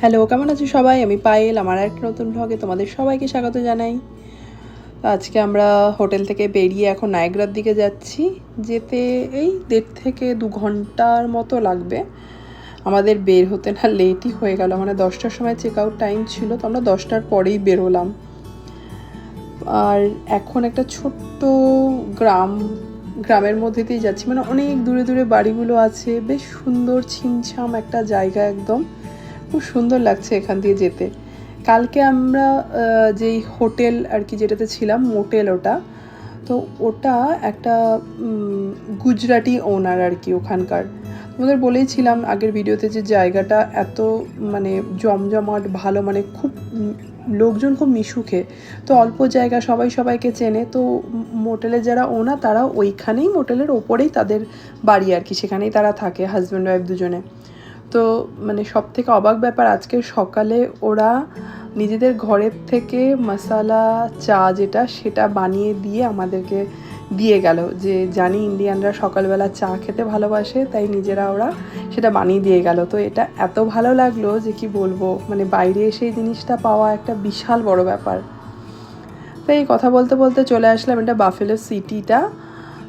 Hello কেমন আছো সবাই? আমি পায়েল, আমার একটা নতুন ভ্লগে তোমাদের সবাইকে স্বাগত জানাই। আজকে আমরা হোটেল থেকে বেরিয়ে এখন নায়গ্রার দিকে যাচ্ছি। যেতে এই দেড় থেকে দু ঘণ্টার মতো লাগবে। আমাদের বের হতে না লেটই হয়ে গেল। মানে দশটার সময় চেক আউট টাইম ছিল, তো আমরা দশটার পরেই বেরোলাম। আর এখন একটা ছোট্ট গ্রাম, গ্রামের মধ্যে দিয়ে যাচ্ছি। মানে অনেক দূরে দূরে বাড়িগুলো আছে। বেশ সুন্দর, ছিমছাম একটা জায়গা একদম। খুব সুন্দর লাগছে এখান দিয়ে যেতে। কালকে আমরা যেই হোটেল আর কি যেটাতে ছিলাম, মোটেল ওটা, তো ওটা একটা গুজরাটি ওনার আর কি ওখানকার। তোমাদের বলেইছিলাম আগের ভিডিওতে যে জায়গাটা এত মানে জমজমাট, ভালো মানে খুব লোকজন খুব মিশুকে। তো অল্প জায়গা, সবাই সবাইকে চেনে, তো মোটেলের যারা ওনার তারা ওইখানেই মোটেলের ওপরেই তাদের বাড়ি আর কি, সেখানেই তারা থাকে হাজব্যান্ড ওয়াইফ দুজনে। তো মানে সব থেকে অবাক ব্যাপার, আজকে সকালে ওরা নিজেদের ঘরের থেকে মশালা, চা যেটা, সেটা বানিয়ে দিয়ে আমাদেরকে দিয়ে গেল যে জানি ইন্ডিয়ানরা সকালবেলা চা খেতে ভালোবাসে, তাই নিজেরা ওরা সেটা বানিয়ে দিয়ে গেল। তো এটা এত ভালো লাগল যে কি বলব মানে বাইরে এসে এই জিনিসটা পাওয়া একটা বিশাল বড় ব্যাপার। তাই কথা বলতে বলতে চলে আসলাম এটা বাফেলো সিটিটা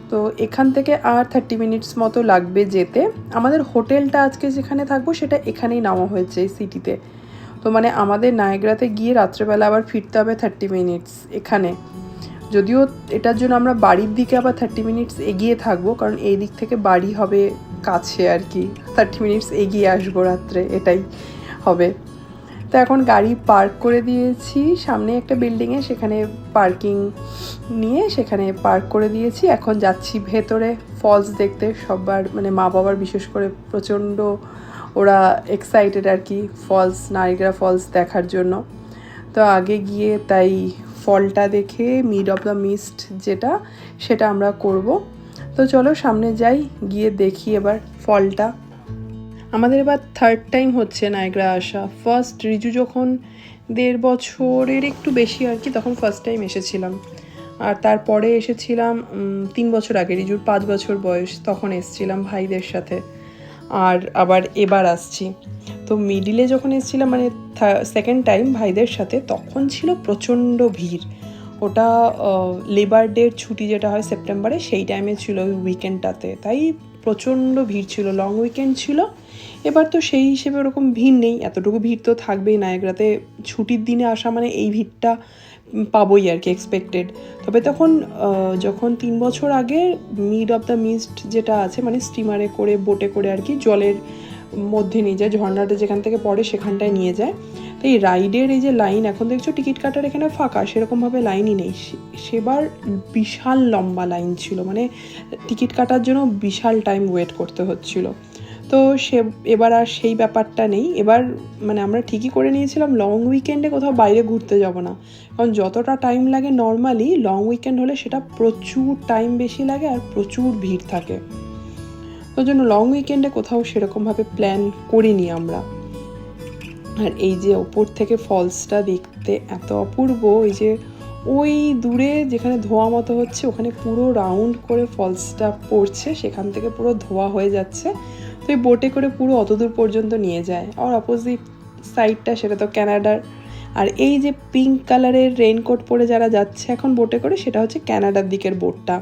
তো এখান থেকে আর থার্টি মিনিটস মতো লাগবে যেতে। আমাদের হোটেলটা আজকে যেখানে থাকব সেটা এখানেই নামা হয়েছে এই সিটিতে তো মানে আমাদের নায়গ্রাতে গিয়ে রাত্রেবেলা আবার ফিরতে হবে থার্টি মিনিটস এখানে। যদিও এটার জন্য আমরা বাড়ির দিকে আবার থার্টি মিনিটস এগিয়ে থাকব, কারণ এই দিক থেকে বাড়ি হবে কাছে আর কি। থার্টি মিনিটস এগিয়ে আসব রাত্রে, এটাই হবে। তো এখন গাড়ি পার্ক করে দিয়েছি। সামনে একটা বিল্ডিংয়ে সেখানে পার্কিং নিয়ে সেখানে পার্ক করে দিয়েছি। এখন যাচ্ছি ভেতরে, ফলস দেখতে সবার মানে মা বাবার বিশেষ করে প্রচণ্ড ওরা এক্সাইটেড আর কি ফলস নারিগরা ফলস দেখার জন্য। তো আগে গিয়ে তাই ফলটা দেখে মিড অফ দ্য মিস্ট যেটা, সেটা আমরা করব। তো চলো সামনে যাই, গিয়ে দেখি এবার ফলটা। আমাদের এবার থার্ড টাইম হচ্ছে নায়গ্রা আসা। ফার্স্ট রিজু যখন দেড় বছরের একটু বেশি আর কি, তখন ফার্স্ট টাইম এসেছিলাম। আর তারপরে এসেছিলাম তিন বছর আগে, রিজুর পাঁচ বছর বয়স, তখন এসেছিলাম ভাইদের সাথে। আর আবার এবার আসছি। তো মিডিলে যখন এসেছিলাম মানে সেকেন্ড টাইম ভাইদের সাথে, তখন ছিল প্রচণ্ড ভিড়। ওটা লেবার ডের ছুটি যেটা হয় সেপ্টেম্বরে সেই টাইমে ছিল ওই উইকেন্ডটাতে তাই প্রচণ্ড ভিড় ছিল লং উইকেন্ড ছিল। এবার তো সেই হিসেবে ওরকম ভিড় নেই, এতটুকু ভিড় তো থাকবেই। নায়গ্রাতে ছুটির দিনে আসা মানে এই ভিড়টা পাবোই আর কি এক্সপেক্টেড তবে তখন যখন তিন বছর আগে মিড অফ দ্য মিস্ট যেটা আছে মানে স্টিমারে করে বোটে করে আর কি, জলের মধ্যে নিয়ে যায়, ঝর্ণাটা যেখান থেকে পড়ে সেখানটায় নিয়ে যায়। তো এই রাইডের এই যে লাইন, এখন দেখছ টিকিট কাটার এখানে ফাঁকা, সেরকমভাবে লাইনই নেই। সেবার বিশাল লম্বা লাইন ছিল মানে টিকিট কাটার জন্য বিশাল টাইম ওয়েট করতে হচ্ছিল। তো সে, এবার আর সেই ব্যাপারটা নেই। এবার মানে আমরা ঠিকই করে নিয়েছিলাম লং উইকেন্ডে কোথাও বাইরে ঘুরতে যাব না। কারণ যতটা টাইম লাগে নর্মালি লং উইকেন্ড হলে সেটা প্রচুর টাইম বেশি লাগে আর প্রচুর ভিড় থাকে। ওই জন্য লং উইকেন্ডে কোথাও সেরকমভাবে প্ল্যান করিনি আমরা। আর এই যে ওপর থেকে ফলসটা দেখতে এত অপূর্ব ওই যে ওই দূরে যেখানে ধোয়া মতো হচ্ছে, ওখানে পুরো রাউন্ড করে ফলসটা পড়ছে, সেখান থেকে পুরো ধোয়া হয়ে যাচ্ছে। তো এই বোটে করে পুরো অত দূর পর্যন্ত নিয়ে যায়। আর অপোজিট সাইডটা সেটা তো ক্যানাডার আর এই যে পিঙ্ক কালারের রেইনকোট পরে যারা যাচ্ছে এখন বোটে করে, সেটা হচ্ছে ক্যানাডার দিকের বোটটা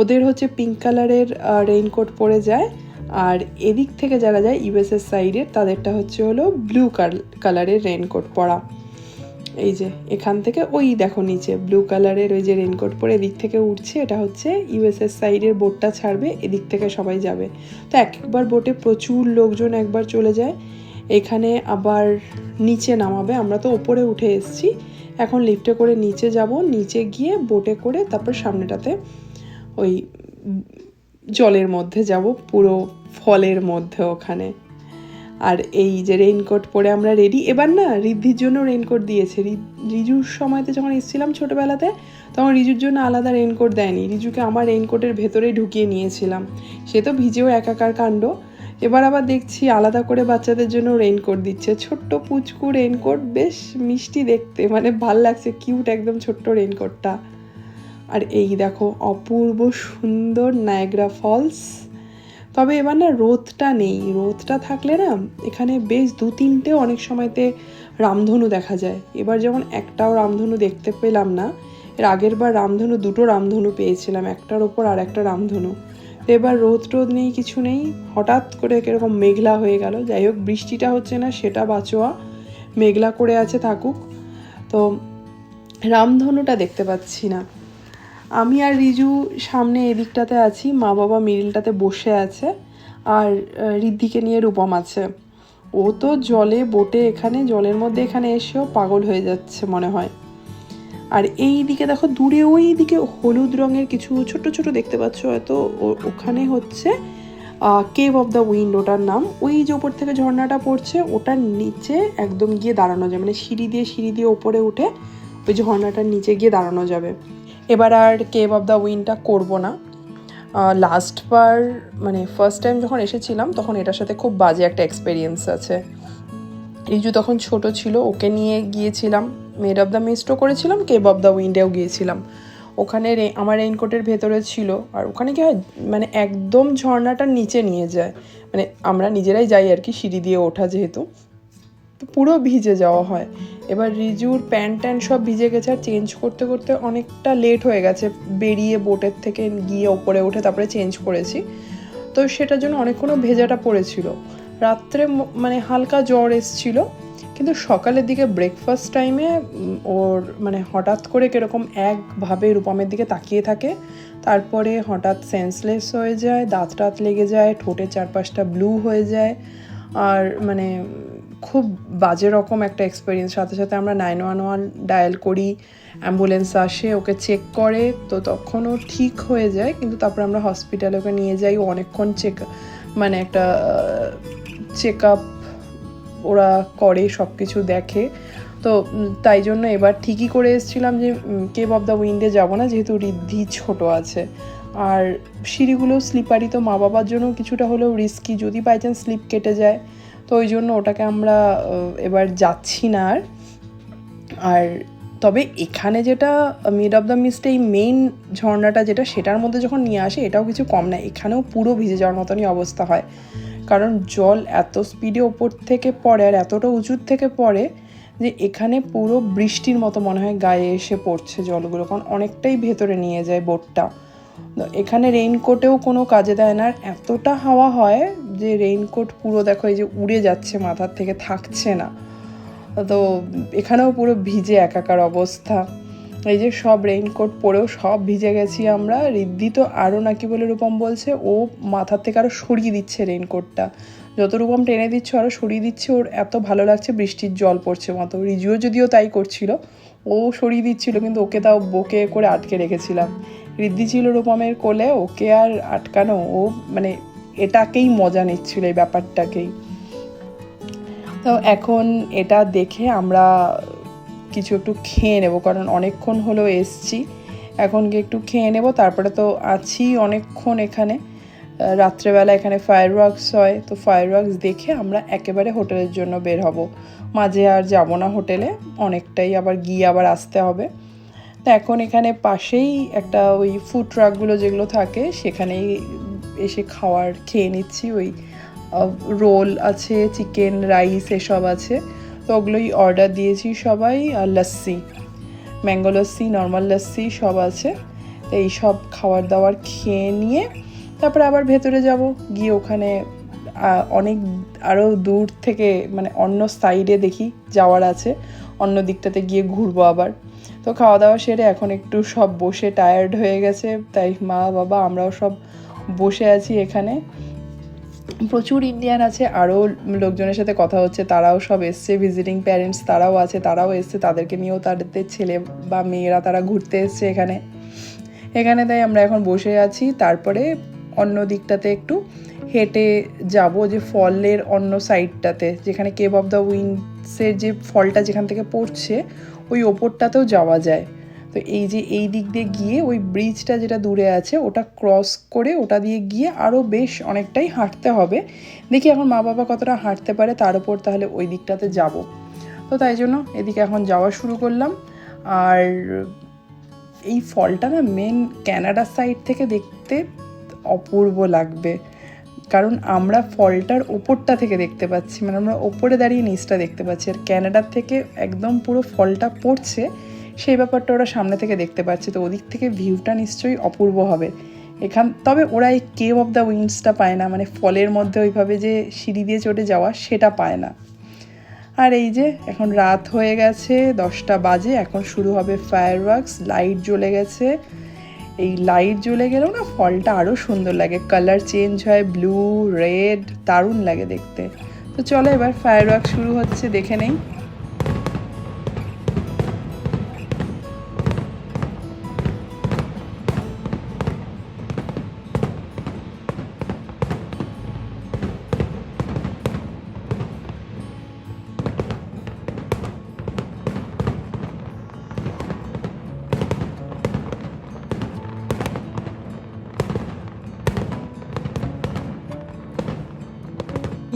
ওদের হচ্ছে পিঙ্ক কালারের রেইনকোট পরে যায়। আর এদিক থেকে যারা যায় ইউএসএস সাইডের তাদেরটা হচ্ছে হলো ব্লু কালারের রেইনকোট পরা। এই যে, এখান থেকে ওই দেখো নিচে ব্লু কালারের ওই যে রেইনকোট পরে এদিক থেকে উঠছে, এটা হচ্ছে ইউএসএস সাইডের বোটটা ছাড়বে, এদিক থেকে সবাই যাবে। তো এক একবার বোটে প্রচুর লোকজন একবার চলে যায়, এখানে আবার নিচে নামাবে। আমরা তো ওপরে উঠে এসেছি, এখন লিফটে করে নিচে যাব, নিচে গিয়ে বোটে করে তারপর সামনেটাতে ওই জলের মধ্যে যাব, পুরো ফলের মধ্যে ওখানে। আর এই যে রেইনকোট পরে আমরা রেডি এবার না রিদ্ধির জন্য রেইনকোট দিয়েছে। রিজুর সময়তে যখন এসেছিলাম ছোটোবেলাতে, তখন রিজুর জন্য আলাদা রেইনকোট দেয়নি। রিজুকে আমার রেইনকোটের ভেতরে ঢুকিয়ে নিয়েছিলাম। সে তো ভিজেও একাকার কাণ্ড। এবার আবার দেখছি আলাদা করে বাচ্চাদের জন্য রেইনকোট দিচ্ছে। ছোট্ট পুচকু রেইনকোট বেশ মিষ্টি দেখতে। মানে ভালো লাগছে কিউট একদম ছোট্ট রেইনকোটটা আর এই দেখো, অপূর্ব সুন্দর নায়গ্রা ফলস তবে এবার না রোদটা নেই। রোদটা থাকলে না এখানে বেশ দু তিনটে অনেক সময়তে রামধনু দেখা যায়। এবার যেমন একটাও রামধনু দেখতে পেলাম না, এর আগের বার রামধনু, দুটো রামধনু পেয়েছিলাম, একটার ওপর আর একটা রামধনু। তো এবার রোদ টোদ নেই, কিছু নেই। হঠাৎ করে কীরকম মেঘলা হয়ে গেল। যাই হোক, বৃষ্টিটা হচ্ছে না, সেটা বাঁচোয়া। মেঘলা করে আছে থাকুক। তো রামধনুটা দেখতে পাচ্ছি না। আমি আর রিজু সামনে এদিকটাতে আছি মা বাবা মিডিলটাতে বসে আছে আর আহ, রিদ্ধিকে নিয়ে রূপম আছে। ও তো জলে বোটে এখানে জলের মধ্যে এখানে এসেও পাগল হয়ে যাচ্ছে মনে হয়। আর এই দিকে দেখো দূরে ওই দিকে হলুদ রঙের কিছু ছোট ছোট দেখতে পাচ্ছ হয়তো ওখানে হচ্ছে কেভ অফ দ্য উইন্ড ওটার নাম। ওই যে ওপর থেকে ঝর্ণাটা পড়ছে ওটার নিচে একদম গিয়ে দাঁড়ানো যায় মানে সিঁড়ি দিয়ে সিঁড়ি দিয়ে ওপরে উঠে ওই ঝর্ণাটার নিচে গিয়ে দাঁড়ানো যাবে। এবার আর কেভ অফ দ্য উইনটা করব না। লাস্ট বার মানে ফার্স্ট টাইম যখন এসেছিলাম, তখন এটার সাথে খুব বাজে একটা এক্সপিরিয়েন্স আছে। রিজু তখন ছোট ছিল, ওকে নিয়ে গিয়েছিলাম। মেড অফ দ্য মিস্টও করেছিলাম কেভ অফ দ্য উইন্ডেও গিয়েছিলাম। ওখানে আমার রেইনকোটের ভেতরে ছিল, আর ওখানে কি হয় মানে একদম ঝর্ণাটার নিচে নিয়ে যায়। মানে আমরা নিজেরাই যাই আর কি সিঁড়ি দিয়ে ওঠা যেহেতু। তো পুরো ভিজে যাওয়া হয়। এবার রিজুর প্যান্ট ট্যান্ট সব ভিজে গেছে আর চেঞ্জ করতে করতে অনেকটা লেট হয়ে গেছে। বেরিয়ে বোটের থেকে গিয়ে ওপরে উঠে তারপরে চেঞ্জ করেছি। তো সেটার জন্য অনেকক্ষণও ভেজাটা পড়েছিল। রাত্রে মানে হালকা জ্বর এসছিল, কিন্তু সকালের দিকে ব্রেকফাস্ট টাইমে ওর মানে হঠাৎ করে কীরকম একভাবে রূপমের দিকে তাকিয়ে থাকে। তারপরে হঠাৎ সেন্সলেস হয়ে যায়, দাঁত টাত লেগে যায়, ঠোঁটের চারপাশটা ব্লু হয়ে যায়। আর মানে খুব বাজে রকম একটা এক্সপিরিয়েন্স সাথে সাথে আমরা নাইন ওয়ান ওয়ান ডায়াল করি অ্যাম্বুলেন্স আসে, ওকে চেক করে, তো তখন ও ঠিক হয়ে যায়, কিন্তু তারপর আমরা হসপিটালে ওকে নিয়ে যাই। অনেকক্ষণ চেক মানে একটা চেক আপ ওরা করে সব কিছু দেখে। তো তাই জন্য এবার ঠিকই করে এসেছিলাম যে কেভ অফ দ্য উইন্ডে যাব না, যেহেতু রিদ্ধি ছোট আছে। আর সিঁড়িগুলো স্লিপারি তো মা বাবার জন্য কিছুটা হলেও রিস্কি যদি বাই চান্স স্লিপ কেটে যায় তো ওই জন্য ওটাকে আমরা এবার যাচ্ছি না আর। আর তবে এখানে যেটা মিড অফ দ্য মিস্ট এই মেইন ঝর্ণাটা যেটা, সেটার মধ্যে যখন নিয়ে আসে, এটাও কিছু কম না। এখানেও পুরো ভিজে যাওয়ার মতনই অবস্থা হয়। কারণ জল এত স্পিডে ওপর থেকে পড়ে আর এতটা উঁচুর থেকে পড়ে যে এখানে পুরো বৃষ্টির মতো মনে হয় গায়ে এসে পড়ছে জলগুলো। কারণ অনেকটাই ভেতরে নিয়ে যায় বোটটা। এখানে রেইনকোটেও কোনো কাজে দেয় না। আর এতটা হাওয়া হয় যে রেইনকোট পুরো দেখো, এই যে উড়ে যাচ্ছে, মাথার থেকে থাকছে না। তো এখানেও পুরো ভিজে একাকার অবস্থা। এই যে সব রেইনকোট পরেও সব ভিজে গেছি আমরা। রিদ্ধি তো আরও নাকি বলে রূপম বলছে, ও মাথার থেকে আরও সরিয়ে দিচ্ছে রেইনকোটটা যত রূপম টেনে দিচ্ছে আরও সরিয়ে দিচ্ছে, ওর এত ভালো লাগছে, বৃষ্টির জল পড়ছে মতো রিজুও যদিও তাই করছিল, ও সরিয়ে দিচ্ছিল, কিন্তু ওকে তাও বকে করে আটকে রেখেছিলাম। রিদ্ধি ছিল রূপমের কোলে, ওকে আর আটকানো, ও মানে এটাকেই মজা নিচ্ছিল, এই ব্যাপারটাকেই। তো এখন এটা দেখে আমরা কিছু একটু খেয়ে নেব, কারণ অনেকক্ষণ হলো এসছি। এখন গিয়ে একটু খেয়ে নেব, তারপরে তো আছি অনেকক্ষণ এখানে। রাত্রেবেলা এখানে ফায়ার ওয়ার্কস হয়, তো ফায়ার ওয়ার্কস দেখে আমরা একেবারে হোটেলের জন্য বের হব। মাঝে আর যাব না হোটেলে, অনেকটাই আবার গিয়ে আবার আসতে হবে। তো এখন এখানে পাশেই একটা ওই ফুড ট্রাকগুলো যেগুলো থাকে, সেখানেই এসে খাওয়ার খেয়ে নিচ্ছি, ওই রোল আছে, চিকেন, রাইস এসব আছে। তো ওগুলোই অর্ডার দিয়েছি সবাই, আর লস্যি, ম্যাঙ্গো লস্যি, নর্মাল লস্যি সব আছে। তো এই সব খাবার দাবার খেয়ে নিয়ে তারপরে আবার ভেতরে যাব। গিয়ে ওখানে অনেক আরও দূর থেকে মানে অন্য সাইডে দেখি যাওয়ার আছে। অন্য দিকটাতে গিয়ে ঘুরবো আবার। তো খাওয়া দাওয়া সেরে এখন একটু সব বসে টায়ার্ড হয়ে গেছে। তাই মা বাবা আমরাও সব বসে আছি এখানে। প্রচুর ইন্ডিয়ান আছে, আরও লোকজনের সাথে কথা হচ্ছে, তারাও সব এসছে ভিজিটিং প্যারেন্টস তারাও আছে, তারাও এসছে, তাদেরকে নিয়েও তাদের ছেলে বা মেয়েরা তারা ঘুরতে এসছে এখানে। এখানে তাই আমরা এখন বসে আছি, তারপরে অন্য দিকটাতে একটু হেঁটে যাব যে ফলের অন্য সাইডটাতে যেখানে কেভ অফ দ্য উইন্ডসের যে ফলটা যেখান থেকে পড়ছে, ওই ওপরটাতেও যাওয়া যায়। তো এই যে এই দিক দিয়ে গিয়ে ওই ব্রিজটা যেটা দূরে আছে, ওটা ক্রস করে ওটা দিয়ে গিয়ে আরও বেশ অনেকটাই হাঁটতে হবে। দেখি এখন মা বাবা কতটা হাঁটতে পারে, তার উপর তাহলে ওই দিকটাতে যাব। তো তাই জন্য এদিকে এখন যাওয়া শুরু করলাম। আর এই ফলটা না মেন ক্যানাডা সাইড থেকে দেখতে অপূর্ব লাগবে। কারণ আমরা ফলটার ওপরটা থেকে দেখতে পাচ্ছি মানে আমরা ওপরে দাঁড়িয়ে নিচটা দেখতে পাচ্ছি। আর ক্যানাডার থেকে একদম পুরো ফলটা পড়ছে। সেই ব্যাপারটা ওরা সামনে থেকে দেখতে পাচ্ছে, তো ওদিক থেকে ভিউটা নিশ্চয়ই অপূর্ব হবে। এখান, তবে ওরা এই কেভ অফ দ্য উইন্ডসটা পায় না মানে ফলের মধ্যে ওইভাবে যে সিঁড়ি দিয়ে চড়ে যাওয়া সেটা পায় না। আর এই যে, এখন রাত হয়ে গেছে, দশটা বাজে, এখন শুরু হবে ফায়ার ওয়ার্কস লাইট জ্বলে গেছে। এই লাইট জ্বলে গেলেও না ফলটা আরও সুন্দর লাগে কালার চেঞ্জ হয় ব্লু রেড দারুণ লাগে দেখতে। তো চলো এবার ফায়ার ওয়ার্ক শুরু হচ্ছে, দেখে নেই।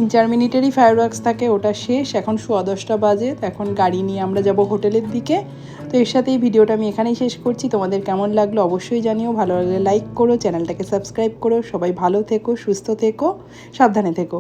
তিন চার মিনিটেরই ফায়ার ওয়ার্কস থাকে, ওটা শেষ। এখন সোয়া দশটা বাজে এখন গাড়ি নিয়ে আমরা যাব হোটেলের দিকে। তো এর সাথেই ভিডিওটা আমি এখানেই শেষ করছি। তোমাদের কেমন লাগল অবশ্যই জানিও। ভালো লাগলে লাইক করো, চ্যানেলটাকে সাবস্ক্রাইব করো। সবাই ভালো থেকো, সুস্থ থেকো, সাবধানে থেকো।